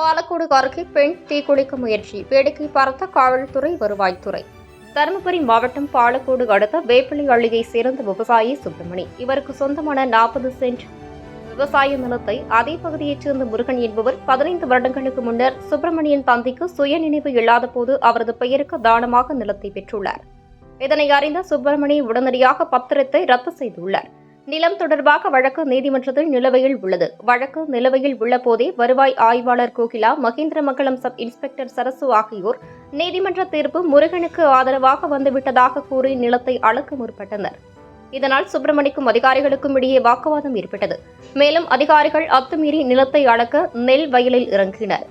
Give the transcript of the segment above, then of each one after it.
பாலக்கோடு அருகே பெண் தீக்குளிக்க முயற்சி. வேடிக்கை பார்த்த காவல்துறை வருவாய்த்துறை. தருமபுரி மாவட்டம் பாலக்கோடு அடுத்த வேப்பிலி அள்ளியை சேர்ந்த விவசாயி சுப்பிரமணி. இவருக்கு சொந்தமான நாற்பது சென்ட் விவசாய நிலத்தை அதே பகுதியைச் சேர்ந்த முருகன் என்பவர் பதினைந்து வருடங்களுக்கு முன்னர் சுப்பிரமணியன் தந்தைக்கு சுயநினைவு இல்லாத போது அவரது பெயருக்கு தானமாக நிலத்தை பெற்றுள்ளார். இதனை அறிந்த சுப்பிரமணி உடனடியாக பத்திரத்தை ரத்து செய்துள்ளார். நிலம் தொடர்பாக வழக்கு நீதிமன்றத்தில் நிலுவையில் உள்ளது. வழக்கு நிலுவையில் உள்ள போதே வருவாய் ஆய்வாளர் கோகிலா மகேந்திரமங்கலம் சப் இன்ஸ்பெக்டர் சரசு ஆகியோர் நீதிமன்ற தீர்ப்பு முருகனுக்கு ஆதரவாக வந்துவிட்டதாக கூறி நிலத்தை அளக்க முற்பட்டனர். இதனால் சுப்பிரமணிக்கும் அதிகாரிகளுக்கும் இடையே வாக்குவாதம் ஏற்பட்டது. மேலும் அதிகாரிகள் அத்துமீறி நிலத்தை அளக்க நெல் வயலில் இறங்கினர்.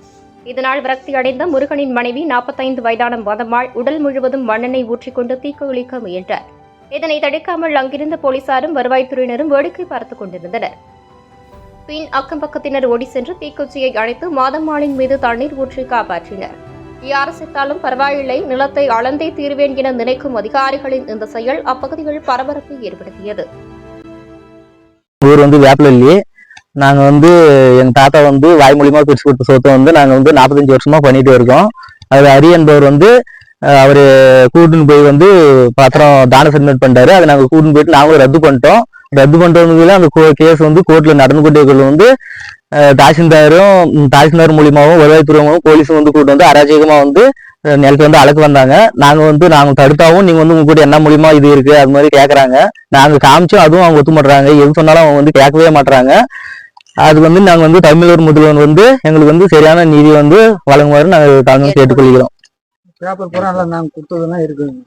இதனால் விரக்தி அடைந்த முருகனின் மனைவி நாற்பத்தைந்து வயதான மதம்மாள் உடல் முழுவதும் மண்ணெண்ணை ஊற்றிக்கொண்டு தீக்குளிக்க முயன்றார். இதனை தடுக்காமல் அங்கிருந்த போலீசாரும் வருவாய்த்துறையினரும் வேடிக்கை பார்த்துக் கொண்டிருந்தனர். பின் அக்கம் பக்கத்தினர் ஓடி சென்று தீக்குச்சியை அழைத்து மாதம்மாளின் மீது தண்ணீர் ஊற்றி காப்பாற்றினர். யார் செத்தாலும் பரவாயில்லை நிலத்தை அளந்தே தீர்வேன் என நினைக்கும் அதிகாரிகளின் இந்த செயல் அப்பகுதியில் பரபரப்பை ஏற்படுத்தியது. ஊர் வந்து வேப்பிலி நாங்கள் வந்து எங்கள் தாத்தா வந்து வாய் மூலியமாக பிரிச்சு கொடுத்த சொத்தை வந்து நாங்கள் வந்து நாற்பத்தஞ்சு வருஷமா பண்ணிட்டு இருக்கோம். அது அரி என்பவர் வந்து அவர் கூட்டின்னு போய் வந்து பத்திரம் தான சப்மிட் பண்ணிட்டாரு. அதை நாங்கள் கூட்டின்னு போயிட்டு நாங்களும் ரத்து பண்ணிட்டோம். ரத்து பண்ணுறதுல அந்த கேஸ் வந்து கோர்ட்டில் நடந்து கொண்டே வந்து தாசில்தாரும் தாசில்தார் மூலியமாகவும் வருவாய்த்துறையும் போலீஸும் வந்து கூட்டு வந்து அராஜகமாக வந்து அஹ், நிலத்தை வந்து அளக்க வந்தாங்க. நாங்கள் வந்து நாங்கள் தடுத்தாவும் நீங்கள் வந்து உங்ககிட்ட கூட என்ன மூலியமா இது இருக்குது அது மாதிரி கேட்குறாங்க நாங்கள் காமிச்சோம் அதுவும் அவங்க ஒத்து மாட்டுறாங்க எது சொன்னாலும் அவங்க வந்து கேட்கவே மாட்டுறாங்க அது வந்து நாங்கள் வந்து தமிழர் முதல்வன் வந்து எங்களுக்கு வந்து சரியான நீதி வந்து வழங்குமாறு நாங்கள் தாங்க கேட்டுக்கொள்கிறோம். பேப்பர் பூரா எல்லாம் நாங்க கொடுத்ததெல்லாம் இருக்குங்க.